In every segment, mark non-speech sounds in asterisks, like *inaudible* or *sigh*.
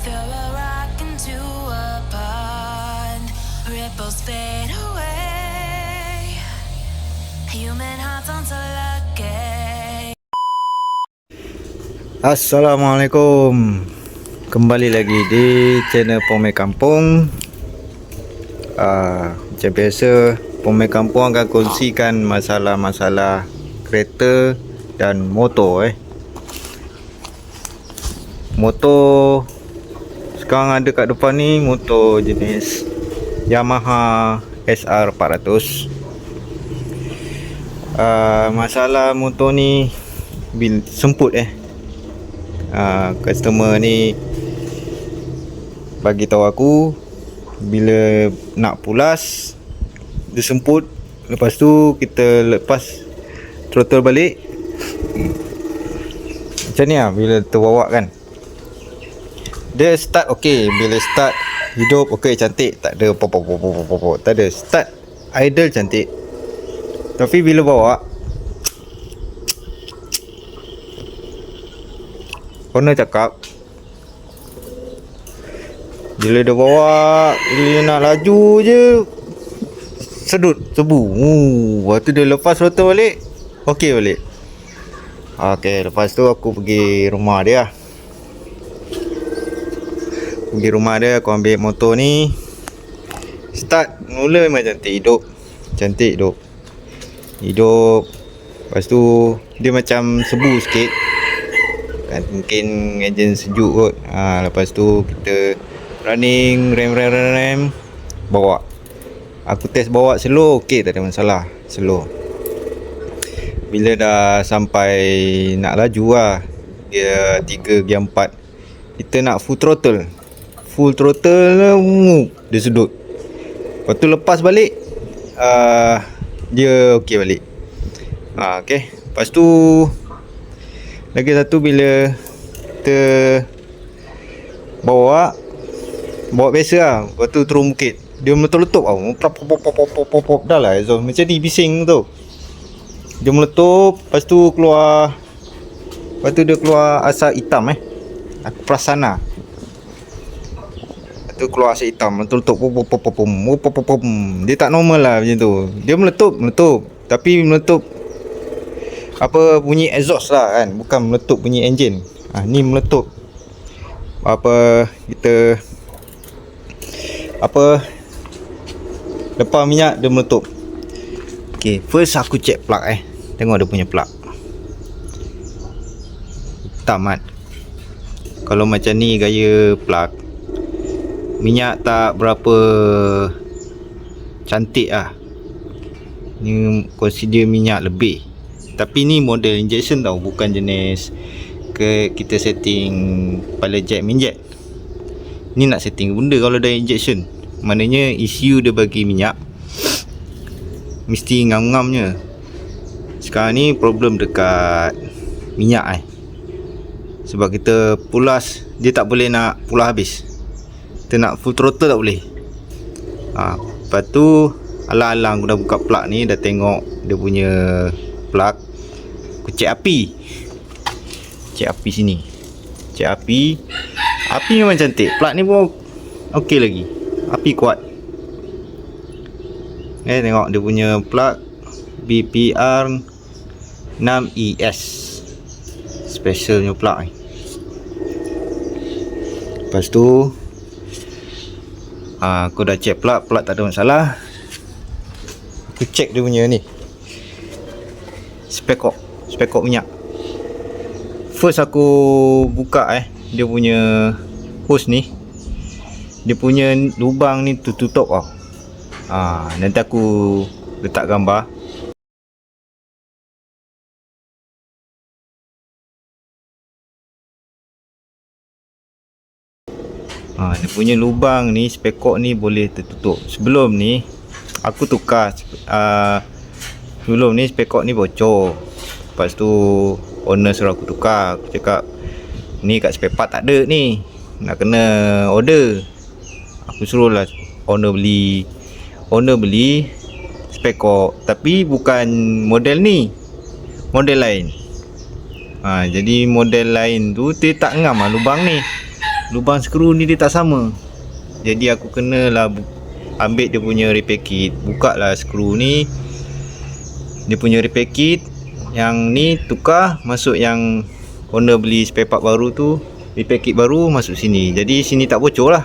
Throw a rock into a pond, ripples fade away. Human hearts aren't so lucky. Assalamualaikum Kembali lagi di channel Pomai Kampung uh, Macam biasa Pomai Kampung akan kongsikan masalah-masalah kereta dan motor eh Motor Sekarang ada kat depan ni motor jenis Yamaha SR400 uh, Masalah motor ni bil, Semput eh. Uh, customer ni bagi tahu aku bila nak pulas dia semput. Lepas tu kita lepas throttle balik. Macam ni lah bila terbawa kan dia start okey bila start hidup okey cantik. Tak ada pop pop pop pop pop tak ada start idle cantik. Tapi bila bawa Owner cakap Bila dia bawa Bila dia nak laju je. Sedut Sebu. Uh, Lepas tu dia lepas rotor balik Okey balik. Okey lepas tu aku pergi rumah dia Pergi rumah dia Aku ambil motor ni. Start Mula memang cantik hidup. Cantik hidup. Hidup. Lepas tu Dia macam sebu sikit. Kan mungkin enjin sejuk kot. Ha, lepas tu kita running rem rem rem rem bawa. Aku test bawa slow. Okey tak ada masalah. Slow. Bila dah sampai nak laju lah dia 3 gear 4 kita nak full throttle full throttle uh, dia sedut. Lepas tu lepas balik uh, dia okey balik. Ha, okey. Lepas tu lagi satu bila kita bawa bawa biasa lah. Lepas tu turun bukit. Dia meletup-letup. Tau pop pop pop pop pop pop pop dah lah so, macam ni bising tu. Dia meletup. Lepas tu keluar lepas tu dia keluar asap hitam eh. Aku perasan lah tu keluar asyik hitam meletup pop pop pop pop pop pum dia tak normal lah macam tu. Dia meletup meletup. Tapi meletup apa bunyi exhaust lah kan. Bukan meletup bunyi enjin ah ha, ni meletup. Apa kita apa lepas minyak dia meletup. Okay, first aku check plug eh. Tengok dia punya plug. Tamat kalau macam ni gaya plug minyak tak berapa cantik ah. Ni consider minyak lebih. Tapi ni model injection tau bukan jenis ke kita setting pilot jet main jet ni nak setting benda kalau dah injection. Maknanya ECU dia bagi minyak *sniffs* mesti ngam-ngamnya. Sekarang ni problem dekat minyak eh. Sebab kita pulas dia tak boleh nak pulas habis kita nak full throttle tak boleh? Ha, lepas tu alang-alang aku dah buka plug ni dah tengok dia punya plug. Aku cek api. Cek api sini. Cek api. Api memang cantik. Plug ni pun ok lagi. Api kuat. Eh tengok dia punya plug. BPR 6ES specialnya plug ni. Lepas tu ha, aku dah cek plug plug tak ada masalah. Aku cek dia punya ni. Spekok spekok minyak. First aku buka eh dia punya hose ni. Dia punya lubang ni tertutup tau. Ha, nanti aku letak gambar ha, dia punya lubang ni spekok ni boleh tertutup. Sebelum ni aku tukar uh, sebelum ni spekok ni bocor. Lepas tu owner suruh aku tukar. Aku cakap ni kat spare part tak ada ni. Nak kena order. Aku suruh lah owner beli owner beli spekok tapi bukan model ni model lain. Ha, jadi model lain tu dia tak ngam lah lubang ni lubang skru ni dia tak sama. Jadi aku kenalah ambil dia punya repair kit. Buka lah skru ni. Dia punya repair kit. Yang ni tukar masuk yang owner beli spare part baru tu. Repair kit baru masuk sini. Jadi sini tak bocor lah.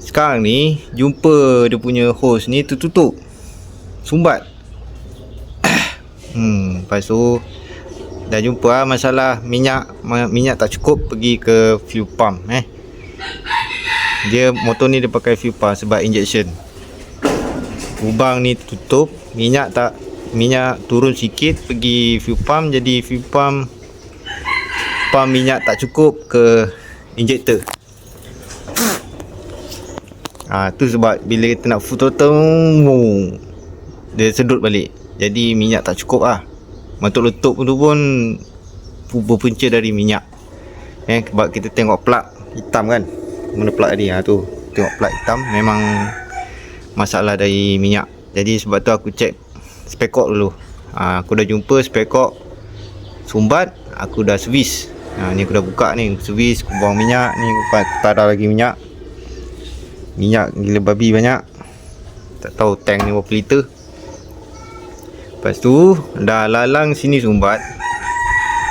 Sekarang ni jumpa dia punya hose ni tertutup. Sumbat. *coughs* hmm, lepas tu dah jumpa lah masalah minyak minyak tak cukup pergi ke fuel pump eh. Dia motor ni dia pakai fuel pump sebab injection. Lubang ni tutup, minyak tak minyak turun sikit pergi fuel pump jadi fuel pump pump minyak tak cukup ke injector. Ah tu sebab bila kita nak full throttle dia sedut balik. Jadi minyak tak cukup ah. Matuk letup tu pun pu- berpunca dari minyak. Eh sebab kita tengok plug hitam kan. Mana plug tadi ha tu. Tengok plug hitam memang masalah dari minyak. Jadi sebab tu aku check spare cord dulu. Ha, aku dah jumpa cord sumbat, aku dah servis. Ha, ni aku dah buka ni, servis, aku buang minyak ni, aku tak ada lagi minyak. Minyak gila babi banyak. Tak tahu tank ni berapa liter. Lepas tu dah lalang sini sumbat.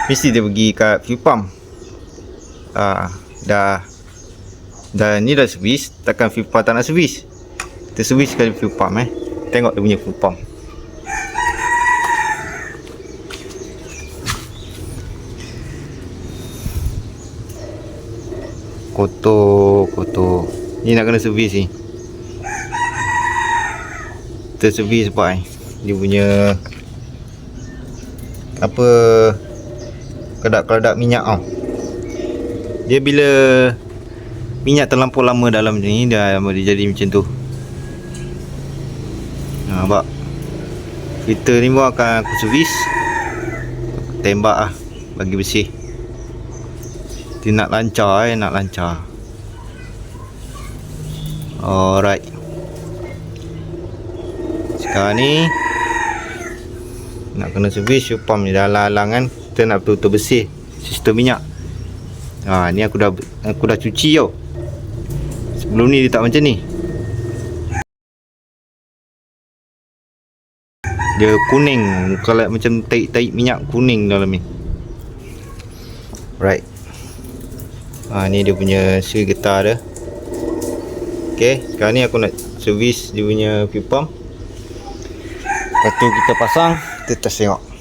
Mesti dia pergi kat fuel pump. Ah, dah dah ni dah servis, takkan fuel pump tak nak servis. Kita servis sekali fuel pump eh. Tengok dia punya fuel pump. Kotor, kotor. Ni nak kena servis ni. Kita servis sebab eh. Dia punya apa kedak-kedak minyak tau. Dia bila minyak terlampau lama dalam ni dah dia jadi macam tu. Ha, nampak? Filter ni pun akan aku servis. Tembak lah bagi bersih. Dia nak lancar eh, nak lancar. Alright. Sekarang ni nak kena servis pump ni dah lalang kan. Kita nak betul-betul bersih sistem minyak. Ha ni aku dah aku dah cuci tau. Sebelum ni dia tak macam ni. Dia kuning kalau macam taik-taik minyak kuning dalam ni. Right. Ha ni dia punya seal getah dia. Okey, sekarang ni aku nak servis dia punya fuel pump. Lepas tu kita pasang, kita test tengok.